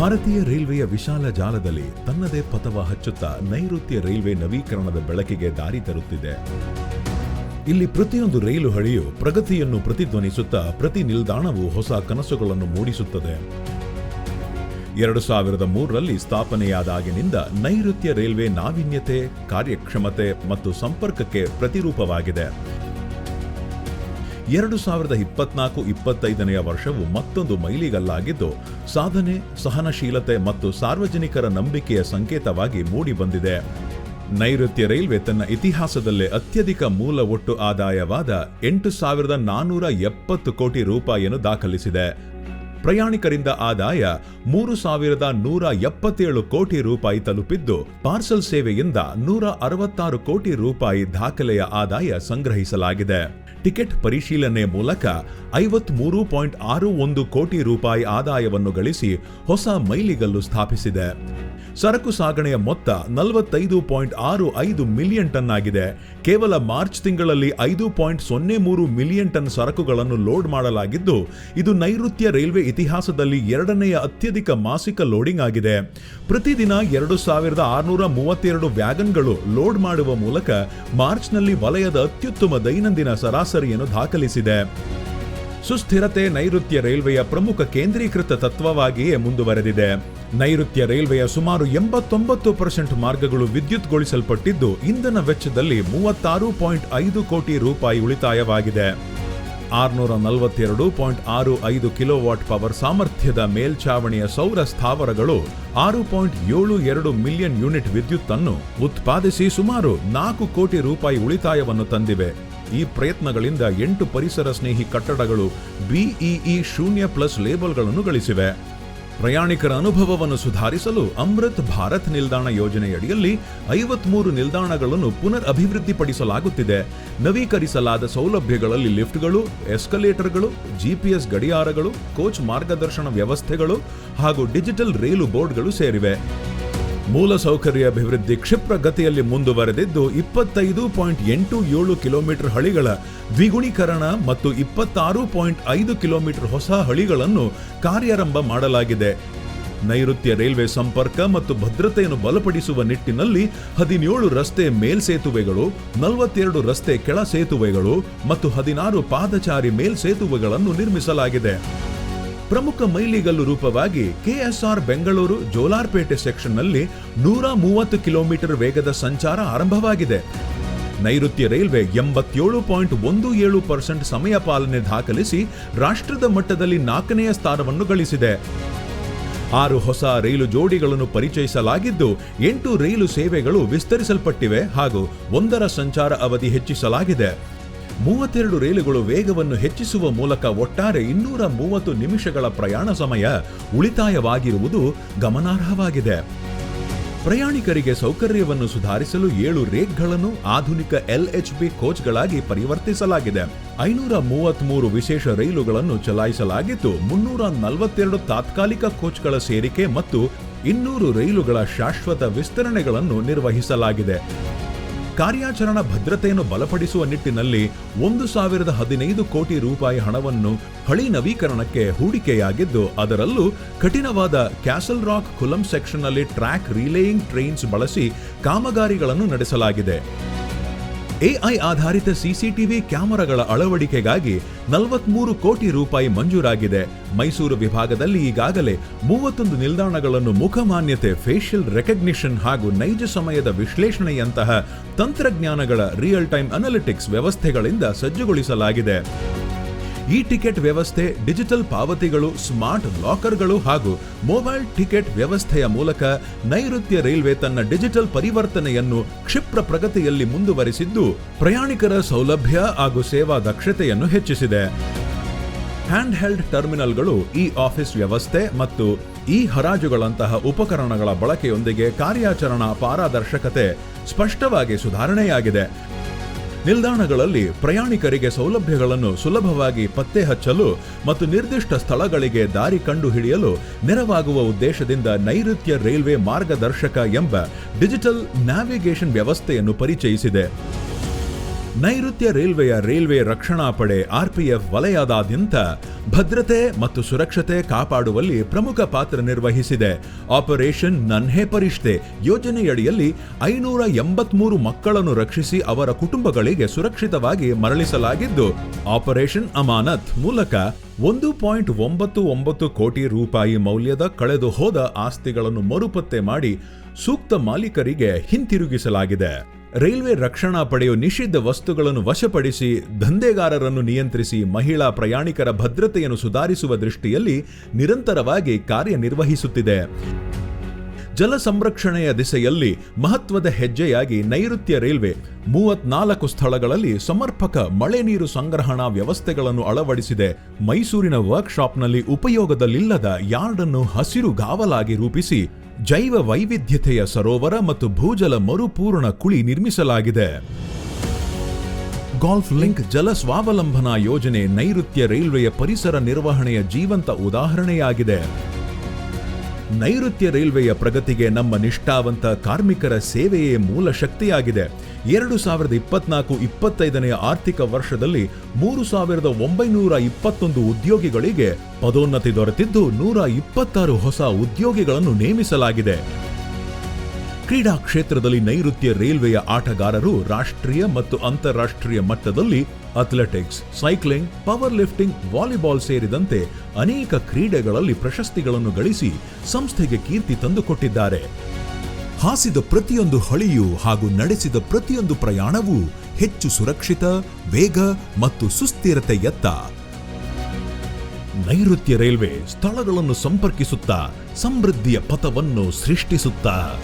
ಭಾರತೀಯ ರೈಲ್ವೆಯ ವಿಶಾಲ ಜಾಲದಲ್ಲಿ ತನ್ನದೇ ಪಥವ ಹಚ್ಚುತ್ತಾ ನೈಋತ್ಯ ರೈಲ್ವೆ ನವೀಕರಣದ ಬೆಳಕಿಗೆ ದಾರಿ ತರುತ್ತಿದೆ. ಇಲ್ಲಿ ಪ್ರತಿಯೊಂದು ರೈಲು ಹಳಿಯು ಪ್ರಗತಿಯನ್ನು ಪ್ರತಿಧ್ವನಿಸುತ್ತಾ ಪ್ರತಿ ನಿಲ್ದಾಣವು ಹೊಸ ಕನಸುಗಳನ್ನು ಮೂಡಿಸುತ್ತದೆ. ಎರಡು ಸಾವಿರದ ಮೂರರಲ್ಲಿ ಸ್ಥಾಪನೆಯಾದಾಗಿನಿಂದ ನೈಋತ್ಯ ರೈಲ್ವೆ ನಾವೀನ್ಯತೆ, ಕಾರ್ಯಕ್ಷಮತೆ ಮತ್ತು ಸಂಪರ್ಕಕ್ಕೆ ಪ್ರತಿರೂಪವಾಗಿದೆ. ಎರಡು ಸಾವಿರದ ಇಪ್ಪತ್ನಾಲ್ಕು ಇಪ್ಪತ್ತೈದನೆಯ ವರ್ಷವು ಮತ್ತೊಂದು ಮೈಲಿಗಲ್ಲಾಗಿದ್ದು, ಸಾಧನೆ, ಸಹನಶೀಲತೆ ಮತ್ತು ಸಾರ್ವಜನಿಕರ ನಂಬಿಕೆಯ ಸಂಕೇತವಾಗಿ ಮೂಡಿಬಂದಿದೆ. ನೈಋತ್ಯ ರೈಲ್ವೆ ತನ್ನ ಇತಿಹಾಸದಲ್ಲೇ ಅತ್ಯಧಿಕ ಮೂಲ ಒಟ್ಟು ಆದಾಯವಾದ ಎಂಟು ಸಾವಿರದ ನಾನ್ನೂರ ಎಪ್ಪತ್ತು ಕೋಟಿ ರೂಪಾಯಿಯನ್ನು ದಾಖಲಿಸಿದೆ. ಪ್ರಯಾಣಿಕರಿಂದ ಆದಾಯ ಮೂರು ಸಾವಿರದ ನೂರ ಎಪ್ಪತ್ತೇಳು ಕೋಟಿ ರೂಪಾಯಿ ತಲುಪಿದ್ದು, ಪಾರ್ಸಲ್ ಸೇವೆಯಿಂದ ನೂರ ಅರವತ್ತಾರು ಕೋಟಿ ರೂಪಾಯಿ ದಾಖಲೆಯ ಆದಾಯ ಸಂಗ್ರಹಿಸಲಾಗಿದೆ. ಟಿಕೆಟ್ ಪರಿಶೀಲನೆ ಮೂಲಕ ಐವತ್ಮೂರು ಪಾಯಿಂಟ್ ಆರು ಒಂದು ಕೋಟಿ ರೂಪಾಯಿ ಆದಾಯವನ್ನು ಗಳಿಸಿ ಹೊಸ ಮೈಲಿಗಲ್ಲು ಸ್ಥಾಪಿಸಿದೆ. ಸರಕು ಸಾಗಣೆಯ ಮೊತ್ತ ನಲವತ್ತೈದು ಪಾಯಿಂಟ್ ಆರು ಐದು ಮಿಲಿಯನ್ ಟನ್ ಆಗಿದೆ. ಕೇವಲ ಮಾರ್ಚ್ ತಿಂಗಳಲ್ಲಿ ಐದು ಪಾಯಿಂಟ್ ಸೊನ್ನೆ ಮೂರು ಮಿಲಿಯನ್ ಟನ್ ಸರಕುಗಳನ್ನು ಲೋಡ್ ಮಾಡಲಾಗಿದ್ದು, ಇದು ನೈಋತ್ಯ ರೈಲ್ವೆ ಇತಿಹಾಸದಲ್ಲಿ ಎರಡನೆಯ ಅತ್ಯಧಿಕ ಮಾಸಿಕ ಲೋಡಿಂಗ್ ಆಗಿದೆ. ಪ್ರತಿದಿನ ಎರಡು ಸಾವಿರದ ಆರುನೂರ ಮೂವತ್ತೆರಡು ವ್ಯಾಗನ್ಗಳು ಲೋಡ್ ಮಾಡುವ ಮೂಲಕ ಮಾರ್ಚ್ನಲ್ಲಿ ವಲಯದ ಅತ್ಯುತ್ತಮ ದೈನಂದಿನ ಸರಾಸರಿಯನ್ನು ದಾಖಲಿಸಿದೆ. ಸುಸ್ಥಿರತೆ ನೈಋತ್ಯ ರೈಲ್ವೆಯ ಪ್ರಮುಖ ಕೇಂದ್ರೀಕೃತ ತತ್ವವಾಗಿಯೇ ಮುಂದುವರೆದಿದೆ. ನೈಋತ್ಯ ರೈಲ್ವೆಯ ಸುಮಾರು ಎಂಬತ್ತೊಂಬತ್ತು ಪರ್ಸೆಂಟ್ ಮಾರ್ಗಗಳು ವಿದ್ಯುತ್ಗೊಳಿಸಲ್ಪಟ್ಟಿದ್ದು, ಇಂಧನ ವೆಚ್ಚದಲ್ಲಿ ಮೂವತ್ತಾರು ಪಾಯಿಂಟ್ ಐದು ಕೋಟಿ ರೂಪಾಯಿ ಉಳಿತಾಯವಾಗಿದೆ. ಆರುನೂರ ನಲವತ್ತೆರಡು ಪಾಯಿಂಟ್ ಆರು ಐದು ಕಿಲೋವಾಟ್ ಪವರ್ ಸಾಮರ್ಥ್ಯದ ಮೇಲ್ಛಾವಣಿಯ ಸೌರ ಸ್ಥಾವರಗಳು ಆರು ಪಾಯಿಂಟ್ ಏಳು ಎರಡು ಮಿಲಿಯನ್ ಯೂನಿಟ್ ವಿದ್ಯುತ್ತನ್ನು ಉತ್ಪಾದಿಸಿ ಸುಮಾರು ನಾಲ್ಕು ಕೋಟಿ ರೂಪಾಯಿ ಉಳಿತಾಯವನ್ನು ತಂದಿವೆ. ಈ ಪ್ರಯತ್ನಗಳಿಂದ ಎಂಟು ಪರಿಸರ ಸ್ನೇಹಿ ಕಟ್ಟಡಗಳು ಬಿಇಇ ಶೂನ್ಯ ಪ್ಲಸ್ ಲೇಬಲ್ಗಳನ್ನು ಗಳಿಸಿವೆ. ಪ್ರಯಾಣಿಕರ ಅನುಭವವನ್ನು ಸುಧಾರಿಸಲು ಅಮೃತ್ ಭಾರತ್ ನಿಲ್ದಾಣ ಯೋಜನೆಯಡಿಯಲ್ಲಿ ಐವತ್ಮೂರು ನಿಲ್ದಾಣಗಳನ್ನು ಪುನರ್ ಅಭಿವೃದ್ಧಿಪಡಿಸಲಾಗುತ್ತಿದೆ ನವೀಕರಿಸಲಾದ ಸೌಲಭ್ಯಗಳಲ್ಲಿ ಲಿಫ್ಟ್ಗಳು, ಎಸ್ಕಲೇಟರ್ಗಳು, ಜಿಪಿಎಸ್ ಗಡಿಯಾರಗಳು, ಕೋಚ್ ಮಾರ್ಗದರ್ಶನ ವ್ಯವಸ್ಥೆಗಳು ಹಾಗೂ ಡಿಜಿಟಲ್ ರೈಲು ಬೋರ್ಡ್ಗಳು ಸೇರಿವೆ. ಮೂಲಸೌಕರ್ಯ ಅಭಿವೃದ್ಧಿ ಕ್ಷಿಪ್ರ ಗತಿಯಲ್ಲಿ ಮುಂದುವರೆದಿದ್ದು ಇಪ್ಪತ್ತೈದು ಪಾಯಿಂಟ್ ಎಂಟು ಏಳು ಕಿಲೋಮೀಟರ್ ಹಳಿಗಳ ದ್ವಿಗುಣೀಕರಣ ಮತ್ತು ಇಪ್ಪತ್ತಾರು ಪಾಯಿಂಟ್ ಐದು ಕಿಲೋಮೀಟರ್ ಹೊಸ ಹಳಿಗಳನ್ನು ಕಾರ್ಯಾರಂಭ ಮಾಡಲಾಗಿದೆ. ನೈಋತ್ಯ ರೈಲ್ವೆ ಸಂಪರ್ಕ ಮತ್ತು ಭದ್ರತೆಯನ್ನು ಬಲಪಡಿಸುವ ನಿಟ್ಟಿನಲ್ಲಿ ಹದಿನೇಳು ರಸ್ತೆ ಮೇಲ್ಸೇತುವೆಗಳು, ನಲವತ್ತೆರಡು ರಸ್ತೆ ಕೆಳ ಸೇತುವೆಗಳು ಮತ್ತು ಹದಿನಾರು ಪಾದಚಾರಿ ಮೇಲ್ಸೇತುವೆಗಳನ್ನು ನಿರ್ಮಿಸಲಾಗಿದೆ. ಪ್ರಮುಖ ಮೈಲಿಗಲ್ಲು ರೂಪವಾಗಿ ಕೆಎಸ್ಆರ್ ಬೆಂಗಳೂರು ಜೋಲಾರ್ಪೇಟೆ ಸೆಕ್ಷನ್ನಲ್ಲಿ ನೂರ ಮೂವತ್ತು ಕಿಲೋಮೀಟರ್ ವೇಗದ ಸಂಚಾರ ಆರಂಭವಾಗಿದೆ. ನೈಋತ್ಯ ರೈಲ್ವೆ ಎಂಬತ್ತೇಳು ಪಾಯಿಂಟ್ ಒಂದು ಏಳು ಪರ್ಸೆಂಟ್ ಸಮಯ ಪಾಲನೆ ದಾಖಲಿಸಿ ರಾಷ್ಟ್ರದ ಮಟ್ಟದಲ್ಲಿ ನಾಲ್ಕನೆಯ ಸ್ಥಾನವನ್ನು ಗಳಿಸಿದೆ. ಆರು ಹೊಸ ರೈಲು ಜೋಡಿಗಳನ್ನು ಪರಿಚಯಿಸಲಾಗಿದ್ದು, ಎಂಟು ರೈಲು ಸೇವೆಗಳು ವಿಸ್ತರಿಸಲ್ಪಟ್ಟಿವೆ ಹಾಗೂ ಒಂದರ ಸಂಚಾರ ಅವಧಿ ಹೆಚ್ಚಿಸಲಾಗಿದೆ. ಮೂವತ್ತೆರಡು ರೈಲುಗಳು ವೇಗವನ್ನು ಹೆಚ್ಚಿಸುವ ಮೂಲಕ ಒಟ್ಟಾರೆ ಇನ್ನೂರ ಮೂವತ್ತು ನಿಮಿಷಗಳ ಪ್ರಯಾಣ ಸಮಯ ಉಳಿತಾಯವಾಗಿರುವುದು ಗಮನಾರ್ಹವಾಗಿದೆ. ಪ್ರಯಾಣಿಕರಿಗೆ ಸೌಕರ್ಯವನ್ನು ಸುಧಾರಿಸಲು ಏಳು ರೇಕ್ಗಳನ್ನು ಆಧುನಿಕ ಎಲ್ಎಚ್ಬಿ ಕೋಚ್ಗಳಾಗಿ ಪರಿವರ್ತಿಸಲಾಗಿದೆ. ಐನೂರ ಮೂವತ್ಮೂರು ವಿಶೇಷ ರೈಲುಗಳನ್ನು ಚಲಾಯಿಸಲಾಗಿದ್ದು, ಮುನ್ನೂರ ನಲವತ್ತೆರಡು ತಾತ್ಕಾಲಿಕ ಕೋಚ್ಗಳ ಸೇರಿಕೆ ಮತ್ತು ಇನ್ನೂರು ರೈಲುಗಳ ಶಾಶ್ವತ ವಿಸ್ತರಣೆಗಳನ್ನು ನಿರ್ವಹಿಸಲಾಗಿದೆ. ಕಾರ್ಯಾಚರಣಾ ಭದ್ರತೆಯನ್ನು ಬಲಪಡಿಸುವ ನಿಟ್ಟಿನಲ್ಲಿ ಒಂದು ಸಾವಿರದ ಹದಿನೈದು ಕೋಟಿ ರೂಪಾಯಿ ಹಣವನ್ನು ಹಳಿ ನವೀಕರಣಕ್ಕೆ ಹೂಡಿಕೆಯಾಗಿದ್ದು, ಅದರಲ್ಲೂ ಕಠಿಣವಾದ ಕ್ಯಾಸಲ್ ರಾಕ್ ಕುಲಂ ಸೆಕ್ಷನ್ನಲ್ಲಿ ಟ್ರ್ಯಾಕ್ ರಿಲೇಯಿಂಗ್ ಟ್ರೈನ್ಸ್ ಬಳಸಿ ಕಾಮಗಾರಿಗಳನ್ನು ನಡೆಸಲಾಗಿದೆ. ಎಐ ಆಧಾರಿತ ಸಿಸಿಟಿವಿ ಕ್ಯಾಮೆರಾಗಳ ಅಳವಡಿಕೆಗಾಗಿ ನಲವತ್ಮೂರು ಕೋಟಿ ರೂಪಾಯಿ ಮಂಜೂರಾಗಿದೆ. ಮೈಸೂರು ವಿಭಾಗದಲ್ಲಿ ಈಗಾಗಲೇ ಮೂವತ್ತೊಂದು ನಿಲ್ದಾಣಗಳನ್ನು ಮುಖಮಾನ್ಯತೆ ಫೇಷಿಯಲ್ ರೆಕಗ್ನಿಷನ್ ಹಾಗೂ ನೈಜ ಸಮಯದ ವಿಶ್ಲೇಷಣೆಯಂತಹ ತಂತ್ರಜ್ಞಾನಗಳ ರಿಯಲ್ ಟೈಮ್ ಅನಾಲಿಟಿಕ್ಸ್ ವ್ಯವಸ್ಥೆಗಳಿಂದ ಸಜ್ಜುಗೊಳಿಸಲಾಗಿದೆ. ಈ ಟಿಕೆಟ್ ವ್ಯವಸ್ಥೆ, ಡಿಜಿಟಲ್ ಪಾವತಿಗಳು, ಸ್ಮಾರ್ಟ್ ಲಾಕರ್ಗಳು ಹಾಗೂ ಮೊಬೈಲ್ ಟಿಕೆಟ್ ವ್ಯವಸ್ಥೆಯ ಮೂಲಕ ನೈಋತ್ಯ ರೈಲ್ವೆ ತನ್ನ ಡಿಜಿಟಲ್ ಪರಿವರ್ತನೆಯನ್ನು ಕ್ಷಿಪ್ರ ಪ್ರಗತಿಯಲ್ಲಿ ಮುಂದುವರಿಸಿದ್ದು, ಪ್ರಯಾಣಿಕರ ಸೌಲಭ್ಯ ಹಾಗೂ ಸೇವಾ ದಕ್ಷತೆಯನ್ನು ಹೆಚ್ಚಿಸಿದೆ. ಹ್ಯಾಂಡ್ ಹೆಲ್ಡ್ ಟರ್ಮಿನಲ್ಗಳು ಇ ಆಫೀಸ್ ವ್ಯವಸ್ಥೆ ಮತ್ತು ಇ ಹರಾಜುಗಳಂತಹ ಉಪಕರಣಗಳ ಬಳಕೆಯೊಂದಿಗೆ ಕಾರ್ಯಾಚರಣಾ ಪಾರದರ್ಶಕತೆ ಸ್ಪಷ್ಟವಾಗಿ ಸುಧಾರಣೆಯಾಗಿದೆ. ನಿಲ್ದಾಣಗಳಲ್ಲಿ ಪ್ರಯಾಣಿಕರಿಗೆ ಸೌಲಭ್ಯಗಳನ್ನು ಸುಲಭವಾಗಿ ಪತ್ತೆ ಹಚ್ಚಲು ಮತ್ತು ನಿರ್ದಿಷ್ಟ ಸ್ಥಳಗಳಿಗೆ ದಾರಿ ಕಂಡುಹಿಡಿಯಲು ನೆರವಾಗುವ ಉದ್ದೇಶದಿಂದ ನೈಋತ್ಯ ರೈಲ್ವೆ ಮಾರ್ಗದರ್ಶಕ ಎಂಬ ಡಿಜಿಟಲ್ ನ್ಯಾವಿಗೇಷನ್ ವ್ಯವಸ್ಥೆಯನ್ನು ಪರಿಚಯಿಸಿದೆ. ನೈಋತ್ಯ ರೈಲ್ವೆಯ ರೈಲ್ವೆ ರಕ್ಷಣಾ ಪಡೆ ಆರ್ಪಿಎಫ್ ವಲಯದಾದ್ಯಂತ ಭದ್ರತೆ ಮತ್ತು ಸುರಕ್ಷತೆ ಕಾಪಾಡುವಲ್ಲಿ ಪ್ರಮುಖ ಪಾತ್ರ ನಿರ್ವಹಿಸಿದೆ. ಆಪರೇಷನ್ ನನ್ಹೆ ಪರಿಷ್ಠೆ ಯೋಜನೆಯಡಿಯಲ್ಲಿ ಐನೂರ ಎಂಬತ್ಮೂರು ಮಕ್ಕಳನ್ನು ರಕ್ಷಿಸಿ ಅವರ ಕುಟುಂಬಗಳಿಗೆ ಸುರಕ್ಷಿತವಾಗಿ ಮರಳಿಸಲಾಗಿದ್ದು, ಆಪರೇಷನ್ ಅಮಾನತ್ ಮೂಲಕ ಒಂದು ಪಾಯಿಂಟ್ ಒಂಬತ್ತು ಒಂಬತ್ತು ಕೋಟಿ ರೂಪಾಯಿ ಮೌಲ್ಯದ ಕಳೆದು ಹೋದ ಆಸ್ತಿಗಳನ್ನು ಮರುಪತ್ತೆ ಮಾಡಿ ಸೂಕ್ತ ಮಾಲೀಕರಿಗೆ ಹಿಂತಿರುಗಿಸಲಾಗಿದೆ. ರೈಲ್ವೆ ರಕ್ಷಣಾ ಪಡೆಯು ನಿಷಿದ್ಧ ವಸ್ತುಗಳನ್ನು ವಶಪಡಿಸಿ ದಂಧೆಗಾರರನ್ನು ನಿಯಂತ್ರಿಸಿ ಮಹಿಳಾ ಪ್ರಯಾಣಿಕರ ಭದ್ರತೆಯನ್ನು ಸುಧಾರಿಸುವ ದೃಷ್ಟಿಯಲ್ಲಿ ನಿರಂತರವಾಗಿ ಕಾರ್ಯನಿರ್ವಹಿಸುತ್ತಿದೆ. ಜಲ ಸಂರಕ್ಷಣೆಯ ದಿಸೆಯಲ್ಲಿ ಮಹತ್ವದ ಹೆಜ್ಜೆಯಾಗಿ ನೈಋತ್ಯ ರೈಲ್ವೆ ಮೂವತ್ನಾಲ್ಕು ಸ್ಥಳಗಳಲ್ಲಿ ಸಮರ್ಪಕ ಮಳೆ ನೀರು ಸಂಗ್ರಹಣಾ ವ್ಯವಸ್ಥೆಗಳನ್ನು ಅಳವಡಿಸಿದೆ. ಮೈಸೂರಿನ ವರ್ಕ್ಶಾಪ್ನಲ್ಲಿ ಉಪಯೋಗದಲ್ಲಿಲ್ಲದ ಯಾರ್ಡ್ ಅನ್ನು ಹಸಿರು ಗಾವಲಾಗಿ ರೂಪಿಸಿ ಜೈವ ವೈವಿಧ್ಯತೆಯ ಸರೋವರ ಮತ್ತು ಭೂಜಲ ಮರುಪೂರ್ಣ ಕುಳಿ ನಿರ್ಮಿಸಲಾಗಿದೆ. ಗಾಲ್ಫ್ ಲಿಂಕ್ ಜಲ ಸ್ವಾವಲಂಬನಾ ಯೋಜನೆ ನೈಋತ್ಯ ರೈಲ್ವೆಯ ಪರಿಸರ ನಿರ್ವಹಣೆಯ ಜೀವಂತ ಉದಾಹರಣೆಯಾಗಿದೆ. ನೈಋತ್ಯ ರೈಲ್ವೆಯ ಪ್ರಗತಿಗೆ ನಮ್ಮ ನಿಷ್ಠಾವಂತ ಕಾರ್ಮಿಕರ ಸೇವೆಯೇ ಮೂಲ ಶಕ್ತಿಯಾಗಿದೆ. ಎರಡು ಸಾವಿರದ ಇಪ್ಪತ್ನಾಲ್ಕು ಇಪ್ಪತ್ತೈದನೆಯ ಆರ್ಥಿಕ ವರ್ಷದಲ್ಲಿ ಮೂರು ಸಾವಿರದ ಒಂಬೈನೂರ ಇಪ್ಪತ್ತೊಂದು ಉದ್ಯೋಗಿಗಳಿಗೆ ಪದೋನ್ನತಿ ದೊರೆತಿದ್ದು ನೂರ ಇಪ್ಪತ್ತಾರು ಹೊಸ ಉದ್ಯೋಗಿಗಳನ್ನು ನೇಮಿಸಲಾಗಿದೆ. ಕ್ರೀಡಾ ಕ್ಷೇತ್ರದಲ್ಲಿ ನೈಋತ್ಯ ರೈಲ್ವೆಯ ಆಟಗಾರರು ರಾಷ್ಟ್ರೀಯ ಮತ್ತು ಅಂತಾರಾಷ್ಟ್ರೀಯ ಮಟ್ಟದಲ್ಲಿ athletics, cycling power lifting volleyball ಸೇರಿದಂತೆ ಅನೇಕ ಕ್ರೀಡೆಗಳಲ್ಲಿ ಪ್ರಶಸ್ತಿಗಳನ್ನು ಗಳಿಸಿ ಸಂಸ್ಥೆಗೆ ಕೀರ್ತಿ ತಂದುಕೊಟ್ಟಿದ್ದಾರೆ ಹಾಸಿದ ಪ್ರತಿಯೊಂದು ಹಳಿಯು ಹಾಗೂ ನಡೆಸಿದ ಪ್ರತಿಯೊಂದು ಪ್ರಯಾಣವೂ ಹೆಚ್ಚು ಸುರಕ್ಷಿತ, ವೇಗ ಮತ್ತು ಸುಸ್ಥಿರತೆಯತ್ತ. ನೈಋತ್ಯ ರೈಲ್ವೆ ಸ್ಥಳಗಳನ್ನು ಸಂಪರ್ಕಿಸುತ್ತಾ ಸಮೃದ್ಧಿಯ ಪಥವನ್ನು ಸೃಷ್ಟಿಸುತ್ತಾ.